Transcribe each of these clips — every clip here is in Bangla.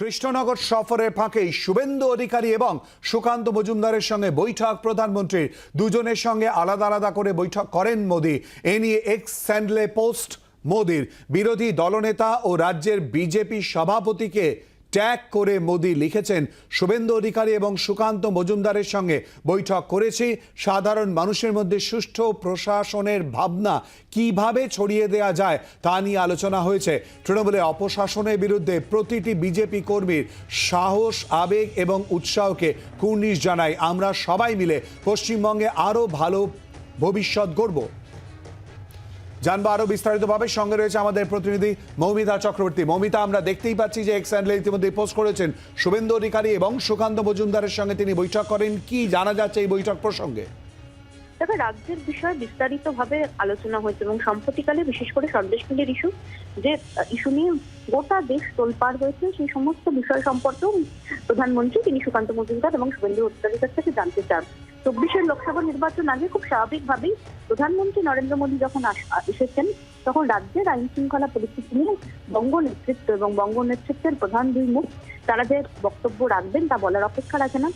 কৃষ্ণনগর সফরের ফাঁকেই শুভেন্দু অধিকারী এবং সুকান্ত মজুমদারের সঙ্গে বৈঠক। প্রধানমন্ত্রীর দুজনের সঙ্গে আলাদা আলাদা করে বৈঠক করেন মোদী। এ নিয়ে এক্স স্যান্ডলে পোস্ট মোদির। বিরোধী দলনেতা ও রাজ্যের বিজেপি সভাপতিকে ট্যাগ করে মোদী লিখেছেন, শুভেন্দু অধিকারী এবং সুকান্ত মজুমদারের সঙ্গে বৈঠক করেছি। সাধারণ মানুষের মধ্যে সুষ্ঠু প্রশাসনের ভাবনা কীভাবে ছড়িয়ে দেওয়া যায় তা নিয়ে আলোচনা হয়েছে। তৃণমূলে অপশাসনের বিরুদ্ধে প্রতিটি বিজেপি কর্মীর সাহস, আবেগ এবং উৎসাহকে কুর্নিশ জানাই। আমরা সবাই মিলে পশ্চিমবঙ্গে আরও ভালো ভবিষ্যৎ গড়ব। জানব আরও বিস্তারিতভাবে। সঙ্গে রয়েছে আমাদের প্রতিনিধি মৌমিতা চক্রবর্তী। মৌমিতা, আমরা দেখতেই পাচ্ছি যে এক্স হ্যান্ডলে ইতিমধ্যে পোস্ট করেছেন শুভেন্দু অধিকারী এবং সুকান্ত মজুমদারের সঙ্গে তিনি বৈঠক করেন। কি জানা যাচ্ছে এই বৈঠক প্রসঙ্গে? তবে রাজ্যের বিষয়ে বিস্তারিতভাবে আলোচনা হয়েছে এবং সম্প্রতিকালে বিশেষ করে সন্দেশখালীর ইস্যু, যে ইস্যু নিয়ে গোটা দেশ তোলপাড় হয়েছে, সেই সমস্ত বিষয় সম্পর্কেও প্রধানমন্ত্রী, তিনি সুকান্ত মজুমদার এবং শুভেন্দু অধিকারীর কাছ থেকে জানতে চান। চব্বিশের লোকসভা নির্বাচন আগে খুব স্বাভাবিকভাবেই প্রধানমন্ত্রী নরেন্দ্র মোদী যখন এসেছেন, তখন রাজ্যের আইন শৃঙ্খলা পরিস্থিতি নিয়ে বঙ্গ নেতৃত্ব এবং বঙ্গ নেতৃত্বের প্রধান দুই মুখ, তারা যে বক্তব্য রাখবেন তা বলার অপেক্ষা রাখে না।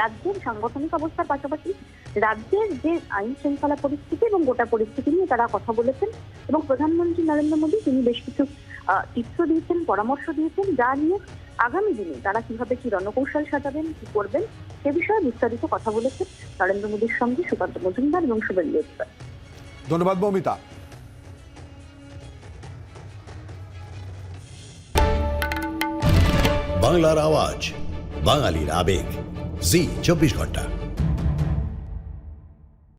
রাজ্যের সাংগঠনিক অবস্থার পাশাপাশি রাজ্যের যে আইন শৃঙ্খলা পরিস্থিতি এবং গোটা পরিস্থিতি নিয়ে তারা কথা বলেছেন এবং প্রধানমন্ত্রী নরেন্দ্র মোদী তিনি বেশ কিছু টিপস দিয়েছেন, পরামর্শ দিয়েছেন, যা নিয়ে আগামী দিনে তারা কীভাবে কি রণকৌশল সাজাবেন কি করবেন সে বিষয়ে বিস্তারিত কথা বলেছেন নরেন্দ্র মোদীর সঙ্গে সুকান্ত মজুমদার এবং শুভেন্দু অধিকারী। ধন্যবাদ মৌমিতা। বাংলার আওয়াজ বাঙালির আবেগ। জি চব্বিশ ঘণ্টা।